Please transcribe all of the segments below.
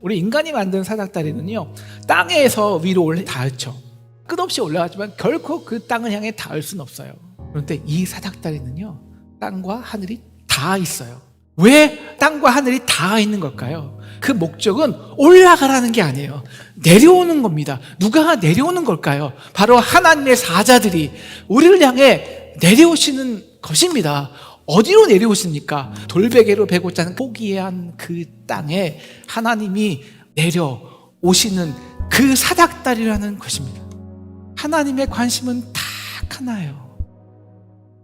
우리 인간이 만든 사닥다리는요 땅에서 위로 올라 닿죠. 끝없이 올라가지만 결코 그 땅을 향해 닿을 수는 없어요. 그런데 이 사닥다리는요 땅과 하늘이 닿아 있어요. 왜 땅과 하늘이 닿아 있는 걸까요? 그 목적은 올라가라는 게 아니에요. 내려오는 겁니다. 누가 내려오는 걸까요? 바로 하나님의 사자들이 우리를 향해 내려오시는 것입니다. 어디로 내려오십니까? 돌베개로 베고 자는 포기한 그 땅에 하나님이 내려오시는 그 사닥다리라는 것입니다. 하나님의 관심은 딱 하나예요.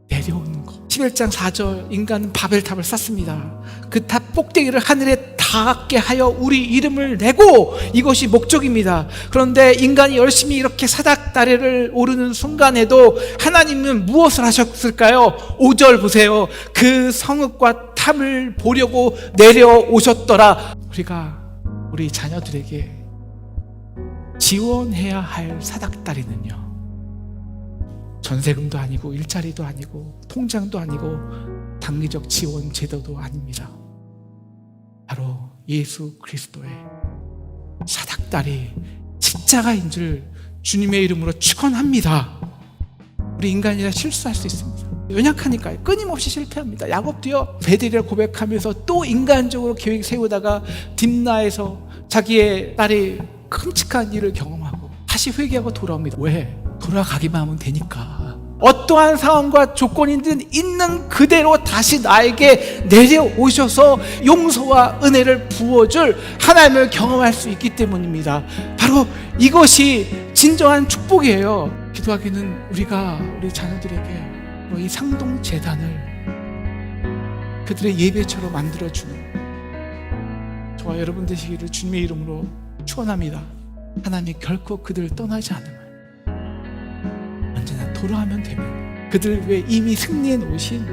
내려오는 것. 11장 4절 인간은 바벨탑을 쌓습니다. 그 탑 꼭대기를 하늘에 닿게 하여 우리 이름을 내고 이것이 목적입니다. 그런데 인간이 열심히 이렇게 사닥다리를 오르는 순간에도 하나님은 무엇을 하셨을까요? 5절 보세요. 그 성읍과 탑을 보려고 내려오셨더라. 우리가 우리 자녀들에게 지원해야 할 사닥다리는요. 전세금도 아니고 일자리도 아니고 통장도 아니고 단기적 지원 제도도 아닙니다. 바로 예수 그리스도의 사닥다리 십자가인 줄 주님의 이름으로 축원합니다. 우리 인간이라 실수할 수 있습니다. 연약하니까요. 끊임없이 실패합니다. 야곱도요. 베델을 고백하면서 또 인간적으로 계획 세우다가 딥나에서 자기의 딸이 끔찍한 일을 경험하고 다시 회개하고 돌아옵니다. 왜? 돌아가기만 하면 되니까. 어떠한 상황과 조건이든 있는 그대로 다시 나에게 내려오셔서 용서와 은혜를 부어줄 하나님을 경험할 수 있기 때문입니다. 바로 이것이 진정한 축복이에요. 기도하기는 우리가 우리 자녀들에게 이 상동 재단을 그들의 예배처럼 만들어주는 저와 여러분 되시기를 주님의 이름으로 축원합니다. 하나님이 결코 그들을 떠나지 않음을 돌아오면 되면 그들 왜 이미 승리해 놓으신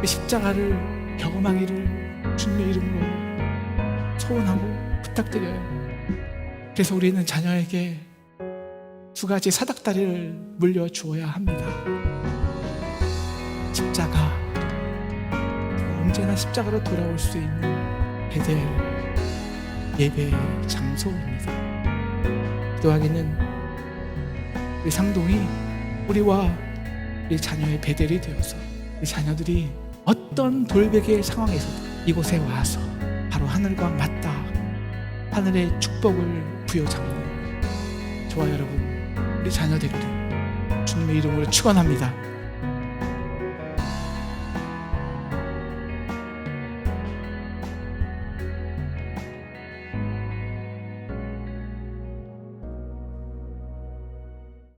그 십자가를 경험하기를 주님의 이름으로 소원하고 부탁드려요. 그래서 우리는 자녀에게 두 가지 사닥다리를 물려 주어야 합니다. 십자가 언제나 십자가로 돌아올 수 있는 베델 예배 장소입니다. 기도하기는 우리 상동이 우리와 우리 자녀의 베델이 되어서 우리 자녀들이 어떤 돌베개 상황에서도 이곳에 와서 바로 하늘과 맞닿아 하늘의 축복을 부여잡는 저와 여러분 우리 자녀 되기를 주님의 이름으로 축원합니다.